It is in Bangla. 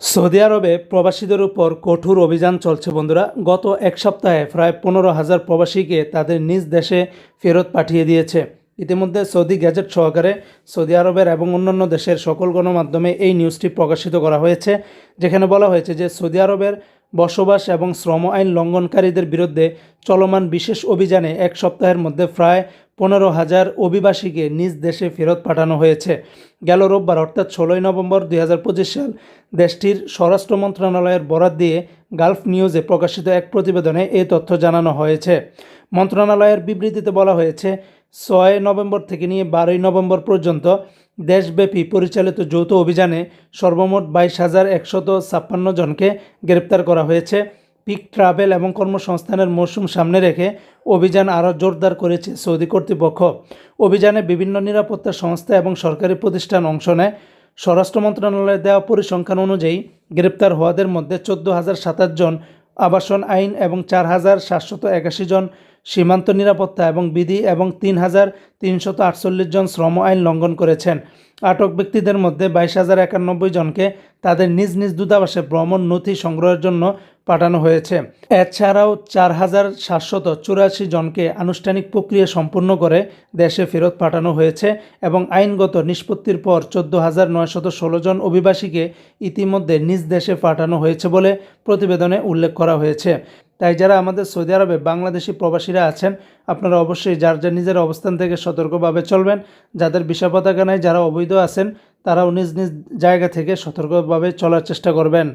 সৌদি আরবে প্রবাসীদের উপর কঠোর অভিযান চলছে, বন্ধুরা। গত এক সপ্তাহে প্রায় পনেরো হাজার প্রবাসীকে তাদের নিজ দেশে ফেরত পাঠিয়ে দিয়েছে। ইতিমধ্যে সৌদি গ্যাজেট সহকারে সৌদি আরবের এবং অন্যান্য দেশের সকল গণমাধ্যমে এই নিউজটি প্রকাশিত করা হয়েছে, যেখানে বলা হয়েছে যে সৌদি আরবের বসবাস এবং শ্রম আইন লঙ্ঘনকারীদের বিরুদ্ধে চলমান বিশেষ অভিযানে এক সপ্তাহের মধ্যে প্রায় পনেরো হাজার অভিবাসীকে নিজ দেশে ফেরত পাঠানো হয়েছে। গেল রোববার, অর্থাৎ ষোলোই নভেম্বর দুই হাজার পঁচিশ সাল, দেশটির স্বরাষ্ট্র মন্ত্রণালয়ের বরাত দিয়ে গালফ নিউজে প্রকাশিত এক প্রতিবেদনে এই তথ্য জানানো হয়েছে। মন্ত্রণালয়ের বিবৃতিতে বলা হয়েছে, ছয় নভেম্বর থেকে নিয়ে বারোই নভেম্বর পর্যন্ত দেশব্যাপী পরিচালিত যৌথ অভিযানে সর্বমোট বাইশ হাজার একশত ছাপ্পান্ন জনকে গ্রেপ্তার করা হয়েছে। পিক ট্রাভেল এবং কর্মসংস্থানের মৌসুম সামনে রেখে অভিযান আরও জোরদার করেছে সৌদি কর্তৃপক্ষ। অভিযানে বিভিন্ন নিরাপত্তা সংস্থা এবং সরকারি প্রতিষ্ঠান অংশ নেয়। স্বরাষ্ট্র মন্ত্রণালয়ের দেওয়া পরিসংখ্যান অনুযায়ী গ্রেপ্তার হওয়াদের মধ্যে চোদ্দ হাজার সাতাশ জন আবাসন আইন এবং চার হাজার সাতশত একাশি জন সীমান্ত নিরাপত্তা এবং বিধি এবং তিন হাজার তিনশত আটচল্লিশ জন শ্রম আইন লঙ্ঘন করেছেন। আটক ব্যক্তিদের মধ্যে বাইশ হাজার একানব্বই জনকে তাদের নিজ নিজ দূতাবাসে ভ্রমণ নথি সংগ্রহের জন্য পাঠানো হয়েছে। এছাড়াও চার হাজার সাতশত চুরাশি জনকে আনুষ্ঠানিক প্রক্রিয়া সম্পূর্ণ করে দেশে ফেরত পাঠানো হয়েছে এবং আইনগত নিষ্পত্তির পর চোদ্দ হাজার নয়শত ষোলো জন অভিবাসীকে ইতিমধ্যে নিজ দেশে পাঠানো হয়েছে বলে প্রতিবেদনে উল্লেখ করা হয়েছে। তাই যারা আমাদের সৌদি আরবে বাংলাদেশি প্রবাসীরা আছেন, আপনারা অবশ্যই যার যার নিজের অবস্থান থেকে সতর্কভাবে চলবেন। যাদের বিষয় পতাকা নাই, যারা অবৈধ আছেন, তারাও নিজ নিজ জায়গা থেকে সতর্কভাবে চলার চেষ্টা করবেন।